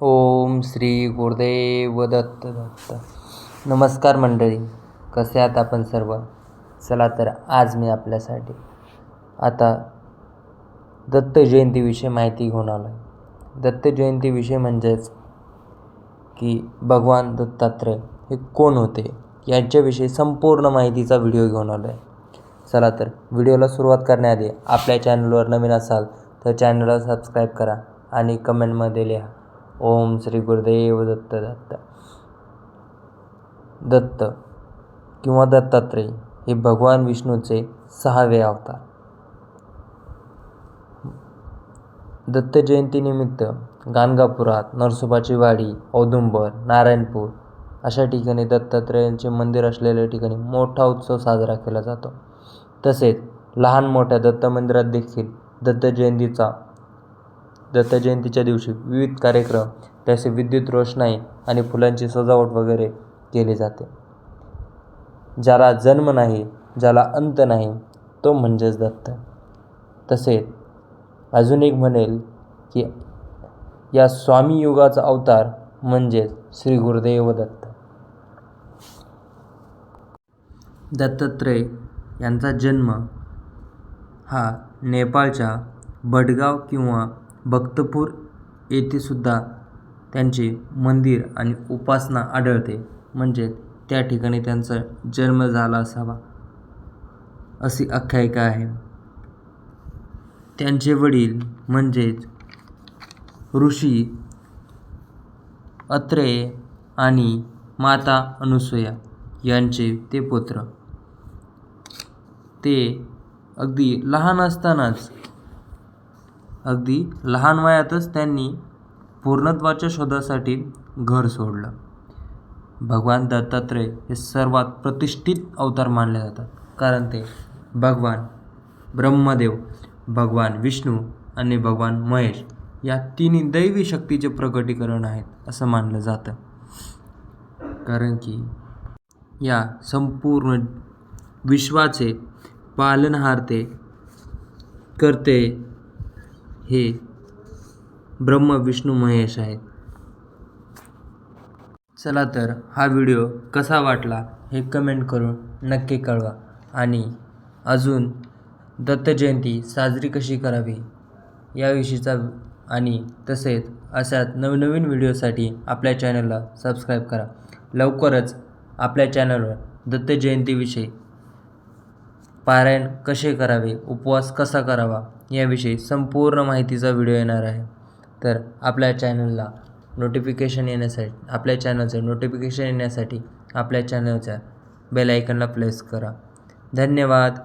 ओम श्री गुरुदेव दत्त दत्त. नमस्कार मंडळी कसे आहात आपण सर्व? चला तर आज मी आपल्यासाठी आता दत्त जयंतीविषयी माहिती घेऊन आलो आहे दत्त जयंतीविषयी म्हणजेच की भगवान दत्तात्रय हे कोण होते यांच्याविषयी संपूर्ण माहितीचा व्हिडिओ घेऊन आलो आहे चला तर व्हिडिओला सुरुवात करण्याआधी आपल्या चॅनलवर नवीन असाल तर चॅनलला सबस्क्राईब करा आणि कमेंटमध्ये लिहा. ओम श्री गुरुदेव दत्त दत्त. दत्त किंवा दत्तात्रय हे भगवान विष्णूचे सहावे अवतार. दत्त जयंतीनिमित्त गाणगापुरात नरसोबाची वाडी औदुंबर नारायणपूर अशा ठिकाणी दत्तात्रयांचे मंदिर असलेल्या ठिकाणी मोठा उत्सव साजरा केला जातो. तसेच लहान मोठ्या दत्त मंदिरात देखील दत्त जयंतीचा दत्त जयंतीच्या दिवशी विविध कार्यक्रम तसे विद्युत रोषणाई आणि फुलांची सजावट वगैरे केली जाते. ज्याला जन्म नाही ज्याला अंत नाही तो म्हणजेच दत्त. तसेच अजून एक म्हणेल की या स्वामी युगाचा अवतार म्हणजेच श्री गुरुदेव दत्त. दत्तात्रय यांचा जन्म हा नेपाळच्या भटगाव किंवा भक्तपूर येथे सुद्धा त्यांचे मंदिर आणि उपासना आढळते. म्हणजे त्या ठिकाणी त्यांचा जन्म झाला असावा अशी आख्यायिका आहे. त्यांचे वडील म्हणजेच ऋषी अत्रेय आणि माता अनुसूया यांचे ते पुत्र. ते अगदी लहान असतानाच अगदी लहान वयातच त्यांनी पूर्णत्वाच्या शोधासाठी घर सोडलं. भगवान दत्तात्रय हे सर्वात प्रतिष्ठित अवतार मानले जातात. कारण ते भगवान ब्रह्मदेव भगवान विष्णू आणि भगवान महेश या तिन्ही दैवी शक्तीचे प्रकटीकरण आहेत असं मानलं जातं. कारण की या संपूर्ण विश्वाचे पालनहार ते करते हे ब्रह्म विष्णू महेश आहेत. चला तर हा व्हिडिओ कसा वाटला हे कमेंट करून नक्की कळवा. आणि अजून दत्तजयंती साजरी कशी करावी याविषयीचा आणि तसेच अशाच नवनवीन व्हिडिओसाठी आपल्या चॅनलला सबस्क्राईब करा. लवकरच आपल्या चॅनलवर दत्त जयंतीविषयी पारायण कसे करावे उपवास कसा करावा याविषयी संपूर्ण माहितीचा व्हिडिओ येणार आहे. तर आपल्या चॅनलला नोटिफिकेशन येण्यासाठी आपल्या चॅनलचं नोटिफिकेशन येण्यासाठी आपल्या चॅनलच्या बेल आयकनला प्लेस करा. धन्यवाद.